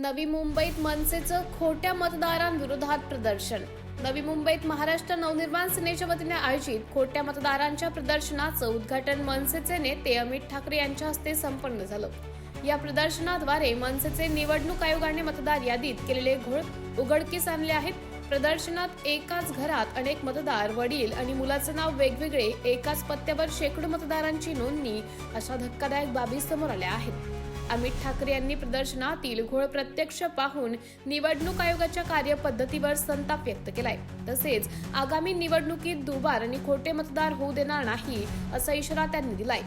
नवी मुंबईत मनसेचं खोट्या मतदारांविरोधात प्रदर्शन. नवी मुंबईत महाराष्ट्र नवनिर्माण सेनेच्या वतीने आयोजित खोट्या मतदारांच्या प्रदर्शनाचं उद्घाटन मनसेचे नेते अमित ठाकरे यांच्या हस्ते संपन्न झालं. या प्रदर्शनाद्वारे मनसेचे निवडणूक आयोगाने मतदार यादीत केलेले घोळ उघडकीस आणले आहेत. प्रदर्शनात एकाच घरात अनेक मतदार वडील आणि मुलाचं नाव वेगवेगळे एकाच पत्त्यावर शेकडो मतदारांची नोंदणी अशा धक्कादायक बाबी समोर आल्या आहेत. अमित ठाकरे यांनी प्रदर्शनातील घोळ प्रत्यक्ष पाहून निवडणूक आयोगाच्या कार्यपद्धतीवर संताप व्यक्त केलाय. तसेच आगामी निवडणुकीत दुबार आणि खोटे मतदार होऊ देणार नाही असा इशारा त्यांनी दिलाय.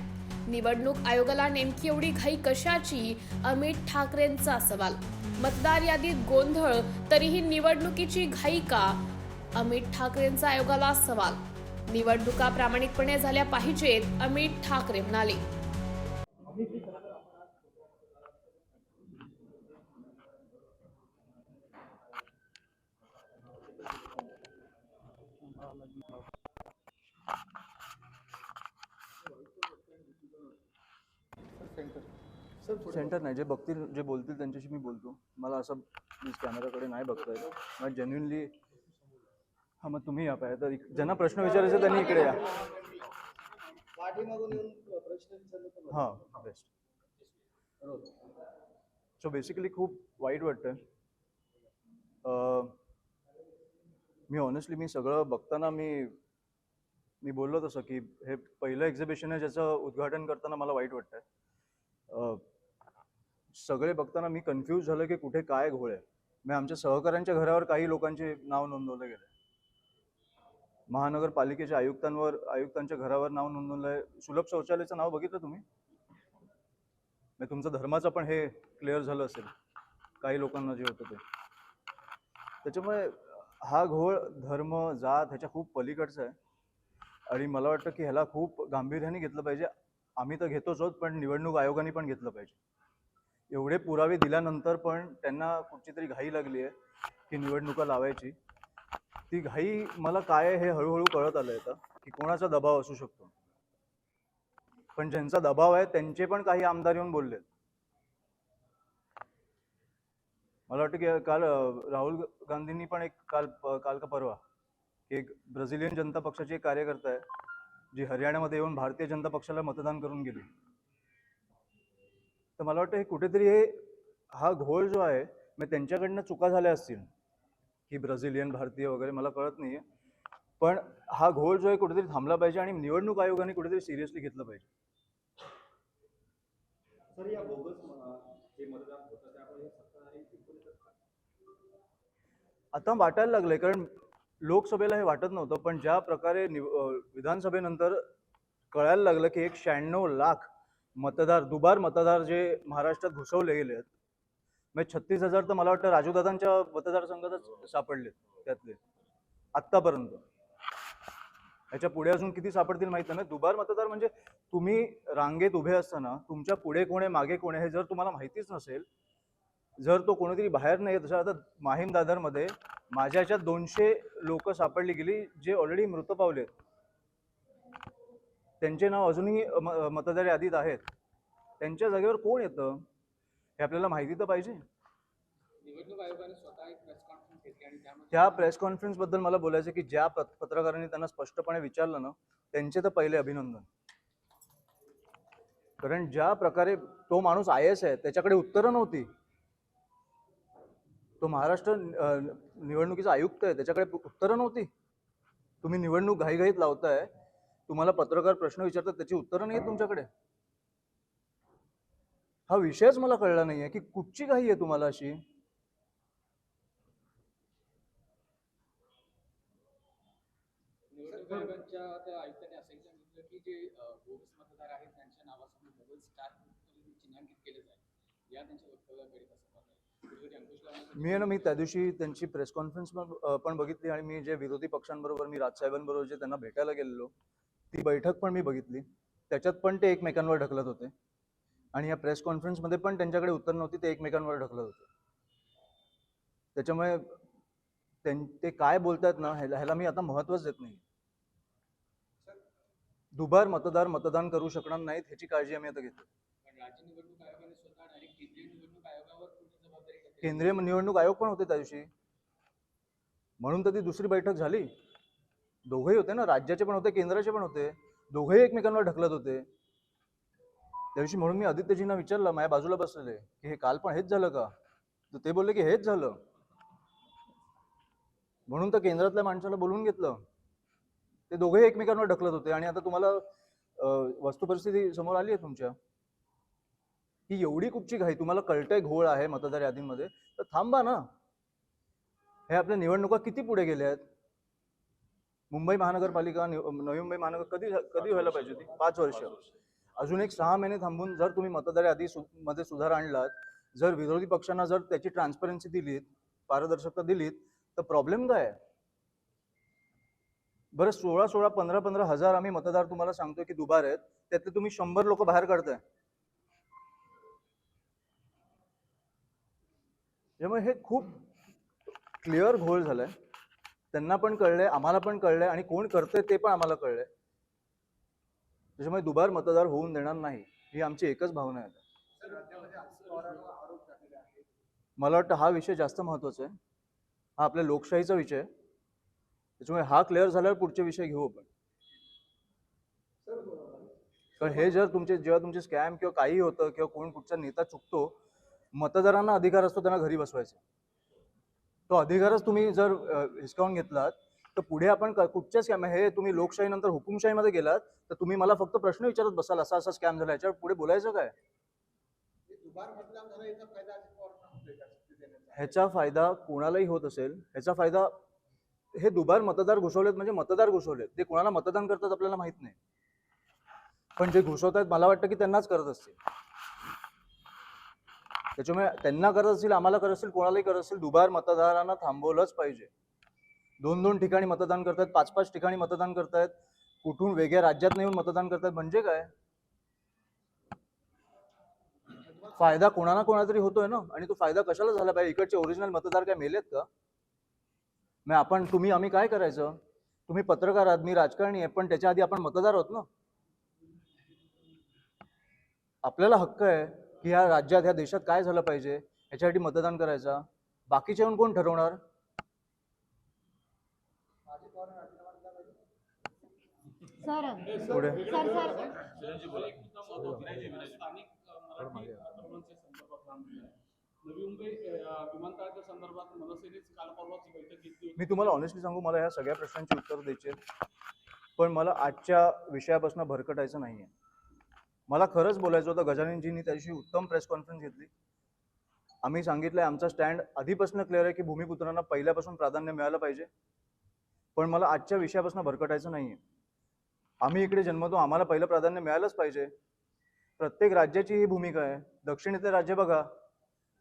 निवडणूक आयोगाला नेमकी एवढी घाई कशाची? अमित ठाकरेंचा सवाल. मतदार यादीत गोंधळ तरीही निवडणुकीची घाई का? अमित ठाकरेंचा आयोगाला सवाल. निवडणुका प्रामाणिकपणे झाल्या पाहिजेत अमित ठाकरे म्हणाले. सेंटर नाही जे बघतील जे बोलतील त्यांच्याशी मी बोलतो. मला असं प्लीज कॅमेराकडे नाही बघता येत मला जेन्युनली हा मग तुम्ही या पाहिजे तर इक- ज्यांना प्रश्न विचारायचे त्यांनी इकडे या. हां बेस्ट सो बेसिकली खूप वाईट वाटतं अं, मी ऑनेस्टली मी सगळं बघताना मी मी बोललो तसं की हे पहिलं एक्झिबिशन आहे ज्याचं उद्घाटन करताना मला वाईट वाटतंय. सगळे बघताना मी कन्फ्यूज झालं की कुठे काय घोळ आहे. मी आमच्या सहकाऱ्यांच्या घरावर काही लोकांचे नाव नोंदवलं गेलं. महानगरपालिकेच्या आयुक्तांवर आयुक्तांच्या घरावर नाव नोंदवलं आहे सुलभ शौचालयाचं नाव बघितलं तुम्ही? म्हणजे तुमचं धर्माचं पण हे क्लिअर झालं असेल. काही लोकांना जे होतं ते. त्याच्यामुळे हा घोळ धर्म जात ह्याच्या खूप पलीकडचा आहे. आणि मला वाटतं की ह्याला खूप गांभीर्याने घेतलं पाहिजे. आम्ही तर घेतोच आहोत पण निवडणूक आयोगाने पण घेतलं पाहिजे. एवढे पुरावे दिल्यानंतर पण त्यांना कुठची तरी घाई लागली आहे की निवडणुका लावायची. ती घाई मला काय आहे हे हळूहळू कळत आलं आता की कोणाचा दबाव असू शकतो. पण ज्यांचा दबाव आहे त्यांचे पण काही आमदार येऊन बोलले मला वाटतं की काल राहुल गांधींनी पण एक काल काल का परवा एक ब्राझिलियन जनता पक्षाची एक कार्यकर्ता आहे जी हरियाणामध्ये येऊन भारतीय जनता पक्षाला मतदान करून गेली. तर मला वाटतं हे कुठेतरी हे हा घोळ जो आहे मग त्यांच्याकडनं चुका झाल्या असतील. की ब्राझिलियन भारतीय वगैरे मला कळत नाहीये. पण हा घोळ जो आहे कुठेतरी थांबला पाहिजे आणि निवडणूक आयोगाने कुठेतरी सिरियसली घेतलं पाहिजे? आता वाटायला लागलंय कारण लोकसभेला हे वाटत नव्हतं पण ज्या प्रकारे निव विधानसभेनंतर कळायला लागलं की एक शहाण्णव लाख मतदार दुबार मतदार जे महाराष्ट्रात घुसवले गेले आहेत म्हणजे छत्तीस हजार तर मला वाटतं राजूदादांच्या मतदारसंघातच सापडले त्यातले आत्तापर्यंत. याच्यापुढे अजून किती सापडतील माहिती नाही. दुबार मतदार म्हणजे तुम्ही रांगेत उभे असताना तुमच्यापुढे कोण आहे मागे कोण आहे हे जर तुम्हाला माहितीच नसेल जर तो कोणीतरी बाहेर नाही येत, आता माहीम दादरमध्ये माझ्या ह्याच्यात दोनशे लोक सापडली गेली जे ऑलरेडी मृत पावलेत. त्यांचे नाव अजूनही मतदार यादीत आहेत. त्यांच्या जागेवर कोण येतं हे आपल्याला माहिती तर पाहिजे. त्या प्रेस कॉन्फरन्सबद्दल मला बोलायचं की ज्या पत- पत्रकारांनी त्यांना स्पष्टपणे विचारलं ना त्यांचे तर पहिले अभिनंदन. कारण ज्या प्रकारे तो माणूस आय एस आहे त्याच्याकडे उत्तरं नव्हती. तो महाराष्ट्र निवडणुकीचा आयुक्त आहे त्याच्याकडे उत्तरं नव्हती. तुम्ही निवडणूक घाईघाईत लावताय तुम्हाला पत्रकार प्रश्न विचारतात त्याची उत्तरं नाही तुमच्याकडे. हा विषयच मला कळला नाहीये की कुठची घाई आहे तुम्हाला अशी? आहेत त्यांच्या या त्यांच्या वक्तव्याकडे मी आहे ना मी त्या दिवशी त्यांची प्रेस कॉन्फरन्स पण बघितली आणि मी जे विरोधी पक्षांबरोबर मी राजसाहेबांबरोबर जे त्यांना भेटायला गेलेलो ती बैठक पण मी बघितली. त्याच्यात पण ते एकमेकांवर ढकलत होते. आणि या प्रेस कॉन्फरन्समध्ये पण त्यांच्याकडे उत्तर नव्हती ते एकमेकांवर ढकलत होते. त्याच्यामुळे त्यां- ते काय बोलतायत ना ह्याला ह्याला मी आता महत्वच देत नाही दुबार मतदार मतदान करू शकणार नाहीत ह्याची काळजी आम्ही आता घेतो पण राज्य निवडणूक आयोगाने स्वतः डायरेक्ट केंद्रीय निवडणूक आयोग पण होते त्या दिवशी. म्हणून तर ती दुसरी बैठक झाली. दोघेही होते ना राज्याचे पण होते केंद्राचे पण होते. दोघेही एकमेकांवर ढकलत होते. त्या दिवशी म्हणून मी आदित्यजींना विचारलं माझ्या बाजूला बसलेले की हे काल पण हेच झालं का? तर ते बोलले की हेच झालं. म्हणून तर केंद्रातल्या माणसाला बोलवून घेतलं. ते दोघेही एकमेकांवर ढकलत होते. आणि आता तुम्हाला वस्तुपरिस्थिती समोर आली आहे तुमच्या. ही एवढी कुठची घाई? तुम्हाला कळतंय घोळ आहे मतदार यादींमध्ये. तर थांबा ना. हे आपल्या निवडणुका किती पुढे गेल्या आहेत? मुंबई महानगरपालिका निव- नवी मुंबई महानगर कधी कधी व्हायला पाहिजे होती? पाच वर्ष. अजून एक सहा महिने थांबून जर तुम्ही मतदार यादी सु- मध्ये सुधार आणलात जर विरोधी पक्षांना जर त्याची ट्रान्सपरन्सी दिलीत पारदर्शकता दिलीत तर प्रॉब्लेम काय आहे? बरं सोळा सोळा पंधरा पंधरा हजार आम्ही मतदार तुम्हाला सांगतोय की दुबार आहेत. त्यातले तुम्ही शंभर लोक बाहेर काढताय. त्यामुळे हे खूप क्लिअर घोळ झालंय. त्यांना पण कळलंय आम्हाला पण कळलंय आणि कोण करतंय ते पण आम्हाला कळलंय. त्याच्यामुळे दुबार मतदार होऊन देणार नाही ही आमची एकच भावना आहे. मला वाटतं हा विषय जास्त महत्त्वाचा आहे. हा आपल्या लोकशाहीचा विषय आहे. त्याच्यामुळे हा क्लिअर झाल्यावर पुढचे विषय घेऊ आपण. कारण हे जर तुमचे जेव्हा तुमचे स्कॅम किंवा काही होतं किंवा कोण कुठचा नेता चुकतो मतदारांना अधिकार असतो त्यांना घरी बसवायचा. तो अधिकारच तुम्ही जर हिसकावून घेतलात तर पुढे आपण कुठच्या स्कॅम हे तुम्ही लोकशाहीनंतर हुकुमशाहीमध्ये गेलात तर तुम्ही मला फक्त प्रश्न विचारत बसाल असा असा स्कॅम झाला याच्यावर पुढे बोलायचं काय? ह्याचा फायदा कोणालाही होत असेल ह्याचा फायदा हे दुबार मतदार घुसवलेत म्हणजे मतदार घुसवलेत ते कोणाला मतदान करतात आपल्याला माहीत नाही. पण जे घुसवतात मला वाटतं की त्यांनाच करत असतील. त्याच्यामुळे त्यांना करत असतील आम्हाला करत असेल कोणालाही करत असेल दुबार मतदारांना थांबवलंच पाहिजे. दोन दोन ठिकाणी मतदान करतायत पाच पाच ठिकाणी मतदान करतायत कुठून वेगळ्या राज्यात येऊन मतदान करतायत म्हणजे काय? फायदा कोणाला कोणाला तरी होतोय ना? आणि तो फायदा कशाला झाला पाहिजे? इकडचे ओरिजिनल मतदार काय मेलेत का? मग आपण तुम्ही आम्ही काय करायचं? तुम्ही पत्रकार आहात मी राजकारणी आहे पण त्याच्या आधी आपण मतदार आहोत ना? आपल्याला हक्क आहे. की ह्या राज्यात ह्या देशात काय झालं पाहिजे? ह्याच्यासाठी मतदान करायचा. बाकीचे येऊन कोण ठरवणार? सर पुढे. सर मी तुम्हाला ऑनेस्टली सांगू मला ह्या सगळ्या प्रश्नांची उत्तरं द्यायची पण मला आजच्या विषयापासून भरकटायचं नाहीये. मला खरंच बोलायचं होतं गजाननजींनी त्या दिवशी उत्तम प्रेस कॉन्फरन्स घेतली. आम्ही सांगितलंय आमचा स्टँड आधीपासून क्लिअर आहे की भूमिपुत्रांना पहिल्यापासून प्राधान्य मिळालं पाहिजे. पण मला आजच्या विषयापासून भरकटायचं नाहीये. आम्ही इकडे जन्मतो आम्हाला पहिलं प्राधान्य मिळालंच पाहिजे. प्रत्येक राज्याची ही भूमिका आहे. दक्षिणेतले राज्य बघा.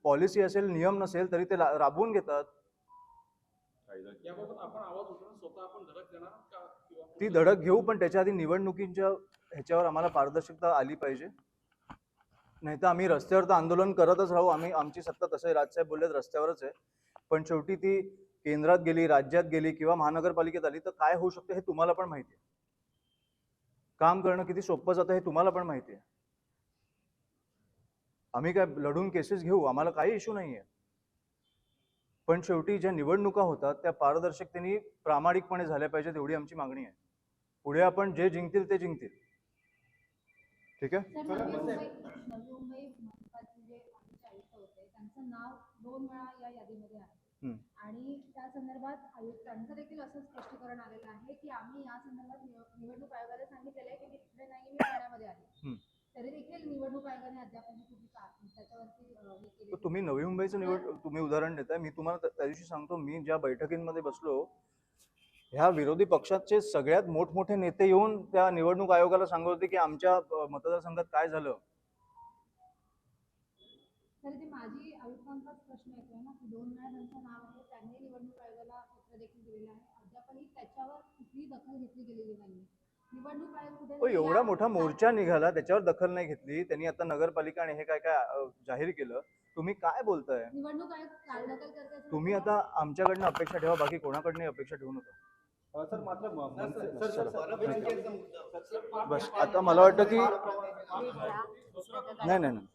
पॉलिसी असेल नियम नसेल तरी ते राबवून घेतात. ती धडक घेऊ पण त्याच्या आधी निवडणुकींच्या ह्याच्यावर आम्हाला पारदर्शकता आली पाहिजे. नाही तर आम्ही रस्त्यावर तर आंदोलन करतच राहू. आम्ही आमची सत्ता तसे राजसाहेब बोललेत रस्त्यावरच आहे. पण शेवटी ती केंद्रात गेली राज्यात गेली किंवा महानगरपालिकेत आली तर काय होऊ शकतं हे तुम्हाला पण माहिती आहे. काम करणं किती सोपं जातं हे तुम्हाला पण माहिती आहे. आम्ही काय लढून केसेस घेऊ? आम्हाला काही इश्यू नाही आहे. पण शेवटी ज्या निवडणुका होतात त्या पारदर्शकतेने प्रामाणिकपणे झाल्या पाहिजेत एवढी आमची मागणी आहे. पुढे आपण जे जिंकतील ते जिंकतील. ठीक आहे. आणि त्या संदर्भात आयुक्तांचं देखील असं स्पष्टीकरण आलेलं आहे की आम्ही या संदर्भात निव- निवडणूक आयोगाला सांगितलेलं आहे की तिकडे नाही मी ठाण्यामध्ये हम्म. तरी देखील निवडणूक आयोगाने अद्याप त्याच्यावरती तुम्ही नवी मुंबईचं निवड तुम्ही उदाहरण देताय. मी तुम्हाला त्या दिवशी सांगतो मी ज्या बैठकींमध्ये बसलो ह्या विरोधी पक्षाचे सगळ्यात मोठमोठे नेते येऊन त्या निवडणूक आयोगाला सांगत होते की आमच्या मतदारसंघात काय झालं? हो एवढा मोठा मोर्चा निघाला त्याच्यावर दखल नाही घेतली त्यांनी आता नगरपालिका आणि हे काय काय जाहीर केलं. तुम्ही काय बोलताय? तुम्ही आता आमच्याकडनं अपेक्षा ठेवा बाकी कोणाकडनं अपेक्षा ठेवू नका. सर मात्र बस आता मला वाटतं की नाही नाही नाही